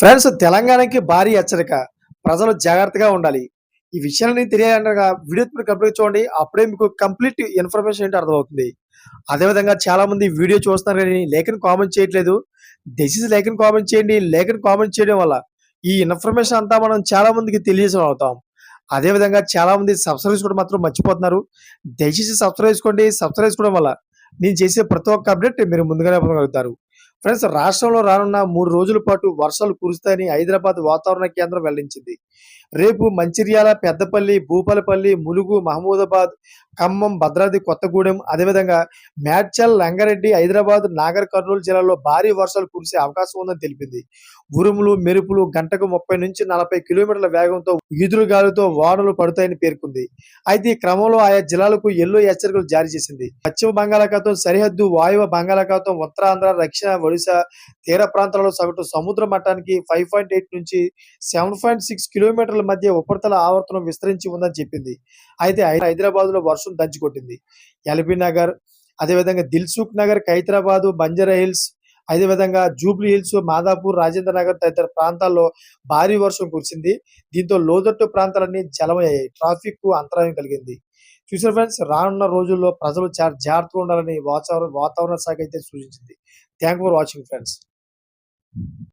Friends తెలంగాణకి భారీ హెచ్చరిక. ప్రజలు జాగ్రత్తగా ఉండాలి. ఈ విషయాన్ని తెలియాలనగా వీడియో కంప్లీట్ చూడండి. అప్పుడే మీకు కంప్లీట్ ఇన్ఫర్మేషన్ ఏంటి అర్థమవుతుంది. అదేవిధంగా చాలా మంది వీడియో చూస్తున్నారు కానీ లేఖను కామెంట్ చేయట్లేదు. దయచేసి లేఖను కామెంట్ చేయండి. లేఖను కామెంట్ చేయడం వల్ల ఈ ఇన్ఫర్మేషన్ అంతా మనం చాలా మందికి తెలియజేసిన అవుతాం. అదేవిధంగా చాలా మంది సబ్స్క్రైబ్ చేసుకోవడం మాత్రం మర్చిపోతున్నారు. దయచేసి సబ్స్క్రైబ్ చేసుకోండి. సబ్స్క్రైబ్ చేసుకోవడం వల్ల నేను చేసే ప్రతి ఒక్క అప్డేట్ మీరు ముందుగానే పొందగలుగుతారు. ఫ్రెండ్స్ రాష్ట్రంలో రానున్న మూడు రోజుల పాటు వర్షాలు కురుస్తాయని హైదరాబాద్ వాతావరణ కేంద్రం వెల్లడించింది. రేపు మంచిర్యాల పెద్దపల్లి భూపాలపల్లి ములుగు మహమూదాబాద్ ఖమ్మం భద్రాద్రి కొత్తగూడెం అదేవిధంగా మేడ్చల్ రంగారెడ్డి హైదరాబాద్ నాగర్ కర్నూలు జిల్లాల్లో భారీ వర్షాలు కురిసే అవకాశం ఉందని తెలిపింది. ఉరుములు మెరుపులు గంటకు ముప్పై నుంచి నలభై కిలోమీటర్ల వేగంతో ఈదురు గాలితో వానలు పడతాయని పేర్కొంది. అయితే ఈ క్రమంలో ఆయా జిల్లాలకు ఎల్లో హెచ్చరికలు జారీ చేసింది. పశ్చిమ బంగాళాఖాతం సరిహద్దు వాయువ బంగాళాఖాతం ఉత్తరాంధ్ర దక్షిణ ఒడిశా తీర ప్రాంతాలలో సగటు సముద్ర మట్టానికి ఫైవ్ పాయింట్ ఎయిట్ నుంచి సెవెన్ పాయింట్ సిక్స్ కిలోమీటర్ల మధ్య ఉపరితల ఆవర్తనం విస్తరించి ఉందని చెప్పింది. అయితే హైదరాబాద్లో వర్షం దంచుకొట్టింది. ఎల్బీ నగర్ అదేవిధంగా దిల్సుఖ్ నగర్ ఖైదరాబాద్ బంజారా హిల్స్ అదేవిధంగా జూబ్లీ హిల్స్ మాదాపూర్ రాజేంద్ర నగర్ తదితర ప్రాంతాల్లో భారీ వర్షం కురిసింది. దీంతో లోతట్టు ప్రాంతాలన్నీ జలమయ్యాయి. ట్రాఫిక్కు అంతరాయం కలిగింది. చూసారు ఫ్రెండ్స్ రానున్న రోజుల్లో ప్రజలు చాలా జాగ్రత్తగా ఉండాలని వాతావరణ వాతావరణ శాఖ అయితే సూచించింది. Thank for watching friends.